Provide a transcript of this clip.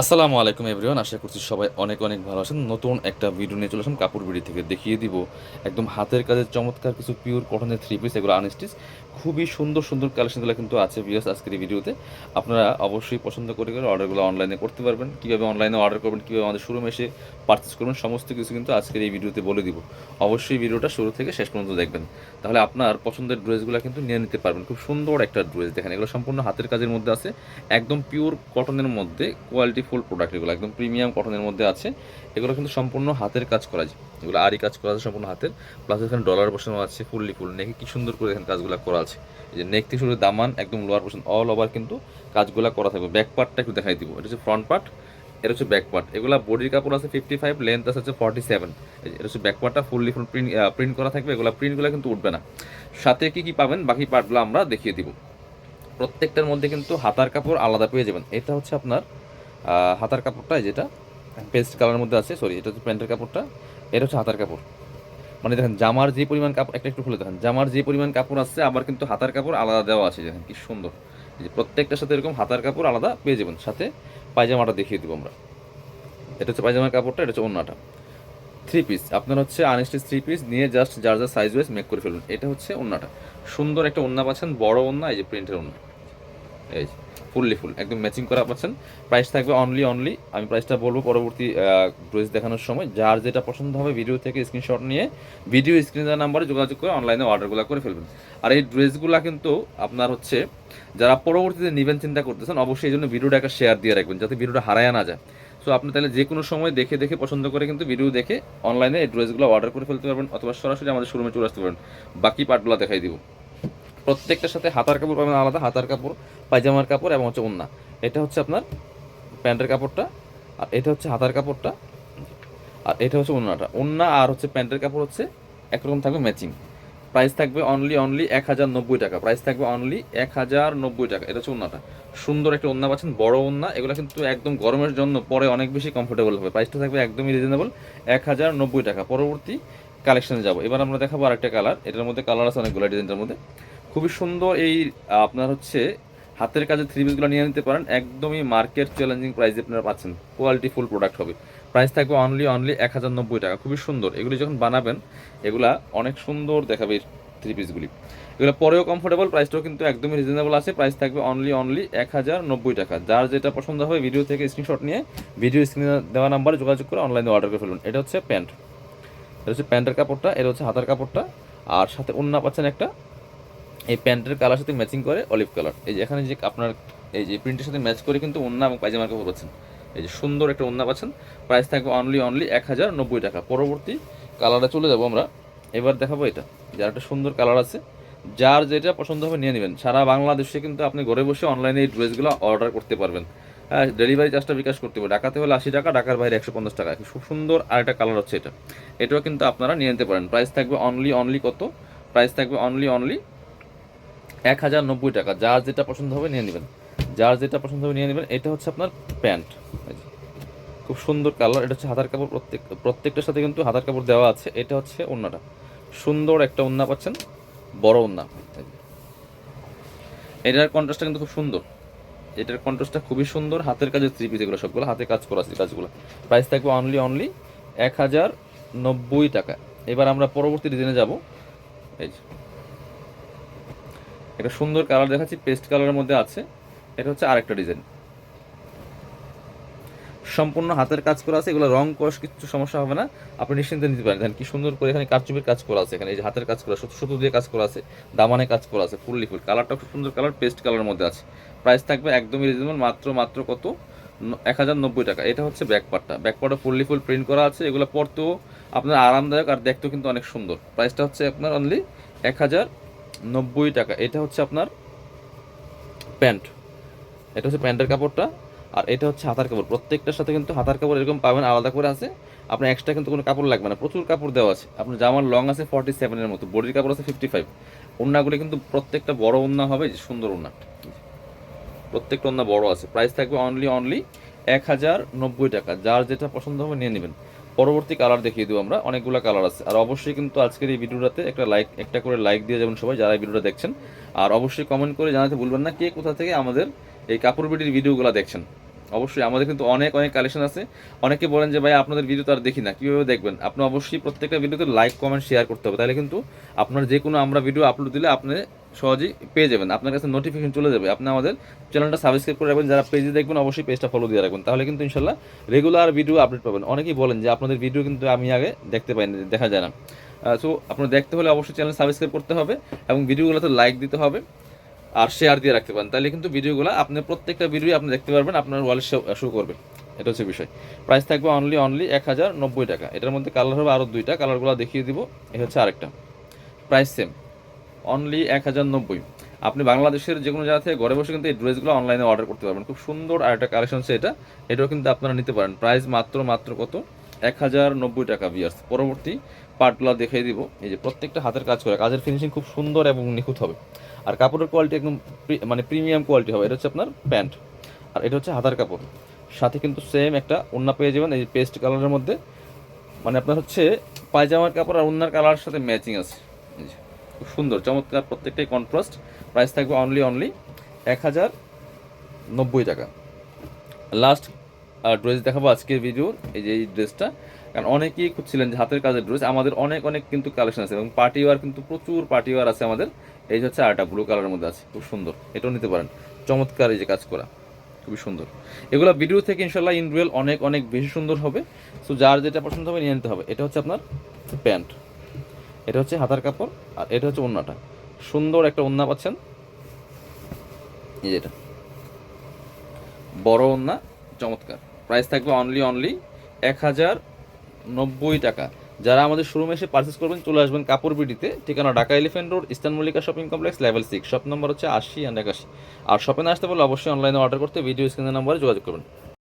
আসসালামু আলাইকুম এভরিওয়ান, আশা করছি সবাই অনেক অনেক ভালো আছেন। নতুন একটা ভিডিও নিয়ে চলে আসলাম কাপড় বিড়ি থেকে। দেখিয়ে দিব, একদম হাতের কাজের চমৎকার কিছু পিওর কটনের থ্রি পিস এগুলো আনস্টিচ খুবই সুন্দর সুন্দর কালেকশনগুলো কিন্তু আছে ভিউস আজকের এই ভিডিওতে। আপনারা অবশ্যই পছন্দ করে করে অর্ডারগুলো অনলাইনে করতে পারবেন। কীভাবে অনলাইনে অর্ডার করবেন, কীভাবে আমাদের শোরুমে এসে পারচেস করবেন, সমস্ত কিছু কিন্তু আজকের এই ভিডিওতে বলে দিব। অবশ্যই ভিডিওটা শুরু থেকে শেষ পর্যন্ত দেখবেন। তাহলে আপনার পছন্দের ড্রেসগুলো কিন্তু নিয়ে নিতে পারবেন। খুব সুন্দর একটা ড্রেস দেখেন, এগুলো সম্পূর্ণ হাতের কাজের মধ্যে আছে। একদম পিওর কটনের মধ্যে কোয়ালিটি ফুল প্রোডাক্ট এগুলো, একদম প্রিমিয়াম কটনের মধ্যে আছে। এগুলো কিন্তু সম্পূর্ণ হাতের কাজ করা যায়। এগুলো আরই কাজ করা আছে সম্পূর্ণ হাতের। প্লাস এখানে ডলার বসানো আছে ফুললি ফুল নেকে। কি সুন্দর করে এখানে কাজগুলো করা আছে। এই যে নেক থেকে শুরু দামান, একদম লোয়ার পোর্শন অল ওভার কিন্তু কাজগুলো করা থাকবে। ব্যাক পার্টটা একটু দেখাই দিব। এটা হচ্ছে ফ্রন্ট পার্ট এটা হচ্ছে ব্যাক পার্ট এগুলো বডির কাপড় আছে ফিফটি ফাইভ লেন্থ আছে হচ্ছে ফর্টি সেভেন এটা হচ্ছে ব্যাক পার্টটা ফুললি ফুল প্রিন্ট প্রিন্ট করা থাকবে। এগুলো প্রিন্টগুলো কিন্তু উঠবে না। সাথে কি কি পাবেন? বাকি পার্টগুলো আমরা দেখিয়ে দিব। প্রত্যেকটার মধ্যে কিন্তু হাতার কাপড় আলাদা পেয়ে যাবেন। এটা হচ্ছে আপনার হাতার কাপড়টা যেটা পেস্ট কালারের মধ্যে আছে সরি এটা হচ্ছে প্যান্টের কাপড়টা, এটা হচ্ছে হাতার কাপড়। মানে দেখেন, জামার যে পরিমাণ কাপড়, একটা একটু খুলে দেখেন, জামার যে পরিমাণ কাপড় আছে, আবার কিন্তু হাতার কাপড় আলাদা দেওয়া আছে, দেখেন কি সুন্দর। যে প্রত্যেকটার সাথে এরকম হাতার কাপড় আলাদা পেয়ে যাবেন। সাথে পায়জামাটা দেখিয়ে দিব আমরা। এটা হচ্ছে পায়জামার কাপড়টা, এটা হচ্ছে অন্যটা থ্রি পিস আপনার হচ্ছে আনস্টিচ থ্রি পিস নিয়ে জাস্ট যার যার সাইজ ওয়াইজ মেক করে ফেলুন। এটা হচ্ছে ওন্নাটা। সুন্দর একটা ওন্না পাচ্ছেন, বড় ওন্না, এই যে প্রিন্টের ওন্না। এই ফুললি ফুল একদম ম্যাচিং করা পাচ্ছেন। প্রাইস থাকবে অনলি অনলি আমি প্রাইসটা বলব পরবর্তী ড্রেস দেখানোর সময়। যার যেটা পছন্দ হবে ভিডিও থেকে স্ক্রিনশট নিয়ে ভিডিও স্ক্রিন দেওয়ার নাম্বারে যোগাযোগ করে অনলাইনে অর্ডারগুলো করে ফেলবেন। আর এই ড্রেসগুলো কিন্তু আপনার হচ্ছে, যারা পরবর্তীতে নেবেন, চিন্তা করতেছেন, অবশ্যই এই জন্য ভিডিওটা একটা শেয়ার দিয়ে রাখবেন, যাতে ভিডিওটা হারায় না যায়। সো আপনি তাহলে যে কোনো সময় দেখে দেখে, পছন্দ করে কিন্তু ভিডিও দেখে অনলাইনে এই ড্রেসগুলো অর্ডার করে ফেলতে পারবেন, অথবা সরাসরি আমাদের শোরুমে চলে আসতে পারবেন। বাকি পার্টগুলো দেখাই দিব। প্রত্যেকটার সাথে হাতার কাপড় পাবেন আলাদা, হাতার কাপড়, পায়জামার কাপড় এবং হচ্ছে ওন্না। এটা হচ্ছে আপনার প্যান্টের কাপড়টা, আর এটা হচ্ছে হাতার কাপড়টা, আর এটা হচ্ছে ওন্নাটা। ওন্না আর হচ্ছে প্যান্টের কাপড় হচ্ছে একরকম থাকবে ম্যাচিং। প্রাইস থাকবে অনলি অনলি এক হাজার নব্বই টাকা। প্রাইস থাকবে অনলি এক হাজার নব্বই টাকা। এটা হচ্ছে ওন্নাটা। সুন্দর একটা ওন্না পাচ্ছেন, বড় ওন্না। এগুলো কিন্তু একদম গরমের জন্য পরে অনেক বেশি কমফোর্টেবল হবে। প্রাইসটা থাকবে একদমই রিজনেবল এক হাজার নব্বই টাকা। পরবর্তী কালেকশনে যাব। এবার আমরা দেখাবো আরেকটা কালার এটার মধ্যে কালার আছে অনেকগুলো ডিজাইনটার মধ্যে। খুবই সুন্দর এই আপনার হচ্ছে হাতের কাজে থ্রি পিসগুলো নিয়ে নিতে পারেন। একদমই মার্কেট চ্যালেঞ্জিং প্রাইসে আপনারা পাচ্ছেন। কোয়ালিটি ফুল প্রোডাক্ট হবে। প্রাইস থাকবে অনলি অনলি এক হাজার নব্বই টাকা। খুবই সুন্দর। এগুলি যখন বানাবেন, এগুলা অনেক সুন্দর দেখাবে এই থ্রি পিসগুলি এগুলো পরেও কমফোর্টেবল প্রাইসটাও কিন্তু একদমই রিজনেবল আছে। প্রাইস থাকবে অনলি অনলি এক হাজার নব্বই টাকা। যার যেটা পছন্দ হবে ভিডিও থেকে স্ক্রিনশট নিয়ে ভিডিও স্ক্রিনে দেওয়া নাম্বারে যোগাযোগ করে অনলাইনে অর্ডার করে ফেলুন। এটা হচ্ছে প্যান্ট এটা হচ্ছে প্যান্টের কাপড়টা, এটা হচ্ছে হাতার কাপড়টা। আর সাথে অন্য পাচ্ছেন একটা এই প্যান্টের কালার সাথে ম্যাচিং করে অলিভ কালার। এই যে এখানে যে আপনার এই যে প্রিন্টের সাথে ম্যাচ করে কিন্তু ওন্না এবং পায়জামার কাপড় পাচ্ছেন। এই যে সুন্দর একটা ওন্না পাচ্ছেন। প্রাইস থাকবে অনলি অনলি এক হাজার নব্বই টাকা। পরবর্তী কালারে চলে যাব আমরা। এবার দেখাবো এটা। যার একটা সুন্দর কালার আছে। যার যেটা পছন্দ হবে নিয়ে নেবেন। সারা বাংলাদেশে কিন্তু আপনি ঘরে বসে অনলাইনে এই ড্রেসগুলো অর্ডার করতে পারবেন। হ্যাঁ ডেলিভারি চার্জটা বিকাশ করতে হবে ঢাকাতে হলে আশি টাকা, ঢাকার বাইরে একশো পঞ্চাশ টাকা। খুব সুন্দর আরেকটা কালার হচ্ছে এটা। এটাও কিন্তু আপনারা নিয়ে নিতে পারেন। প্রাইস থাকবে অনলি অনলি কত? প্রাইস থাকবে অনলি অনলি এক হাজার নব্বই টাকা। যার যেটা পছন্দ হবে নিয়ে নেবেন। যার যেটা পছন্দ হবে নিয়ে নেবেন, এটা হচ্ছে আপনার প্যান্ট। খুব সুন্দর কালার। এটা হচ্ছে হাতার কাপড় প্রত্যেক, প্রত্যেকটার সাথে কিন্তু হাতার কাপড় দেওয়া আছে। এটা হচ্ছে ওন্নাটা। সুন্দর একটা ওন্না পাচ্ছেন, বড় ওন্না। এটার কন্ট্রাস্টটা কিন্তু খুব সুন্দর। এটার কন্ট্রাস্টটা খুবই সুন্দর। হাতের কাজের থ্রি পিস এগুলো সবগুলো। হাতে কাজ করা আছে কাজগুলো। প্রাইস থাকবে অনলি অনলি এক হাজার নব্বই টাকা। এবার আমরা পরবর্তী ডিজাইনে যাব। এই এটা সুন্দর কালার দেখাচ্ছি, পেস্ট কালারের মধ্যে আছে। এটা হচ্ছে আরেকটা ডিজাইন। সম্পূর্ণ হাতের কাজ করা আছে, এগুলো রং কষ কিছু সমস্যা হবে না। আপনি নিশ্চিন্তে নিতে পারেন। দেখেন কি সুন্দর করে এখানে কারচুপির কাজ করা আছে, এখানে এই যে হাতের কাজ করা সুতো দিয়ে কাজ করা আছে, দামানে কাজ করা আছে, ফুললি ফুল। কালারটা খুব সুন্দর কালার, পেস্ট কালারের মধ্যে আছে। প্রাইস থাকবে একদমই রিজনেবল মাত্র মাত্র কত? এক হাজার নব্বই টাকা। এটা হচ্ছে ব্যাক পার্টটা ব্যাক পার্টটা ফুললি ফুল প্রিন্ট করা আছে, এগুলো পরতেও আপনার আরামদায়ক আর দেখতেও কিন্তু অনেক সুন্দর। প্রাইসটা হচ্ছে আপনার অনলি এক হাজার নব্বই টাকা। এটা হচ্ছে আপনার প্যান্ট। এটা হচ্ছে প্যান্টের কাপড়টা, আর এটা হচ্ছে হাতার কাপড়। প্রত্যেকটার সাথে কিন্তু হাতার কাপড় এরকম পাবেন, আলাদা করে আছে। আপনার এক্সট্রা কিন্তু কোনো কাপড় লাগবে না, প্রচুর কাপড় দেওয়া আছে। আপনার জামার লং আছে ফর্টি সেভেনের মতো, বডির কাপড় আছে ফিফটি ফাইভ ওন্নাগুলি কিন্তু প্রত্যেকটা বড় ওন্না হবে, যে সুন্দর ওন্না প্রত্যেকটা ওন্না বড় আছে। প্রাইস থাকবে অনলি অনলি এক হাজার নব্বই টাকা। যার যেটা পছন্দ হবে নিয়ে নেবেন। পরবর্তী কালার দেখিয়ে দেবো আমরা। অনেকগুলো কালার আছে। আর অবশ্যই কিন্তু আজকের এই ভিডিওটাতে একটা লাইক একটা করে লাইক দিয়ে যাবেন সবাই যারা এই ভিডিওটা দেখছেন। আর অবশ্যই কমেন্ট করে জানাতে ভুলবেন না কে কোথা থেকে আমাদের এই কাপড় বিটির ভিডিওগুলো দেখছেন। অবশ্যই আমাদের কিন্তু অনেক অনেক কালেকশন আছে। অনেকে বলেন যে, ভাই, আপনাদের ভিডিও তো আর দেখি না, কীভাবে দেখবেন? আপনি অবশ্যই প্রত্যেকটা ভিডিওতে লাইক কমেন্ট শেয়ার করতে হবে। তাহলে কিন্তু আপনার যে কোনো আমরা ভিডিও আপলোড দিলে আপনি সহজেই পেয়ে যাবেন। আপনার কাছে নোটিফিকেশন চলে যাবে। আপনি আমাদের চ্যানেলটা সাবস্ক্রাইব করে রাখবেন। যারা পেজে দেখবেন, অবশ্যই পেজটা ফলো দিয়ে রাখবেন। তাহলে কিন্তু ইনশাল্লাহ রেগুলার ভিডিও আপডেট পাবেন। অনেকেই বলেন যে, আপনাদের ভিডিও কিন্তু আমি আগে দেখতে পাই দেখা যায় না। সো আপনার দেখতে হলে অবশ্যই চ্যানেল সাবস্ক্রাইব করতে হবে এবং ভিডিওগুলোতে লাইক দিতে হবে আর শেয়ার দিয়ে রাখতে পারেন। তাহলে কিন্তু ভিডিওগুলো আপনি প্রত্যেকটা ভিডিও আপনি দেখতে পারবেন, আপনার ওয়ালে শো করবে। এটা হচ্ছে বিষয়। প্রাইস থাকবে অনলি অনলি এক হাজার নব্বই টাকা। এটার মধ্যে কালার হবে আরও দুইটা। কালারগুলো দেখিয়ে দিব। এ হচ্ছে আরেকটা। প্রাইস সেম অনলি এক হাজার নব্বই। আপনি বাংলাদেশের যে কোনো জায়গা থেকে ঘরে বসে কিন্তু এই ড্রেসগুলো অনলাইনে অর্ডার করতে পারবেন। খুব সুন্দর আর একটা কালেকশন এটা। এটাও কিন্তু আপনারা নিতে পারেন। প্রাইস মাত্র মাত্র কত? এক হাজার নব্বই টাকা বিয়ার্স পরবর্তী পার্টগুলো দেখিয়ে দিব। এই যে প্রত্যেকটা হাতের কাজ করে, কাজের ফিনিশিং খুব সুন্দর এবং নিখুঁত হবে। আর কাপড়ের কোয়ালিটি একদম মানে প্রিমিয়াম কোয়ালিটি হবে। এটা হচ্ছে আপনার প্যান্ট। আর এটা হচ্ছে হাতার কাপড়। সাথে কিন্তু সেম একটা ওন্না পেয়ে যাবেন। এই পেস্ট কালারের মধ্যে। মানে আপনার হচ্ছে পায়জামার কাপড় আর ওন্নার কালারের সাথে ম্যাচিং আছে। খুব সুন্দর, চমৎকার প্রত্যেকটাই কন্ট্রাস্ট প্রাইস থাকবে অনলি অনলি এক হাজার নব্বই টাকা। লাস্ট ড্রেস দেখাবো আজকের ভিডিওর এই যে এই ড্রেসটা কারণ অনেকেই খুঁজছিলেন যে হাতের কাজের ড্রেস আমাদের অনেক অনেক কিন্তু কালেকশন আছে এবং পার্টি ওয়ার কিন্তু প্রচুর পার্টি ওয়ার আছে আমাদের। এই হচ্ছে আরেকটা ব্লু কালারের মধ্যে আছে, খুব সুন্দর, এটাও নিতে পারেন। চমৎকার এই যে কাজ করা, খুবই সুন্দর। এগুলো ভিডিও থেকে ইনশাল্লাহ ইন রিয়েল অনেক অনেক বেশি সুন্দর হবে। সো যার যেটা পছন্দ হবে নিয়ে নিতে হবে। এটা হচ্ছে আপনার প্যান্ট এটা হচ্ছে হাতার কাপড়, আর এটা হচ্ছে ওন্নাটা। সুন্দর একটা ওন্না পাচ্ছেন। এই বড় ওন্না, চমৎকার। প্রাইস থাকবে অনলি অনলি এক হাজার নব্বই টাকা। যারা আমাদের শোরুমে এসে পারচেস করবেন, চলে আসবেন কাপড় বিডিতে। ঠিকানা Dhaka Elephant Road Eastern Mallika shopping complex level six shop number হচ্ছে আশি অ্যান্ড একাশি। আর শপে না আসতে পারলে অবশ্যই অনলাইনে অর্ডার করতে ভিডিও স্ক্রিনের নম্বরে যোগাযোগ করবেন।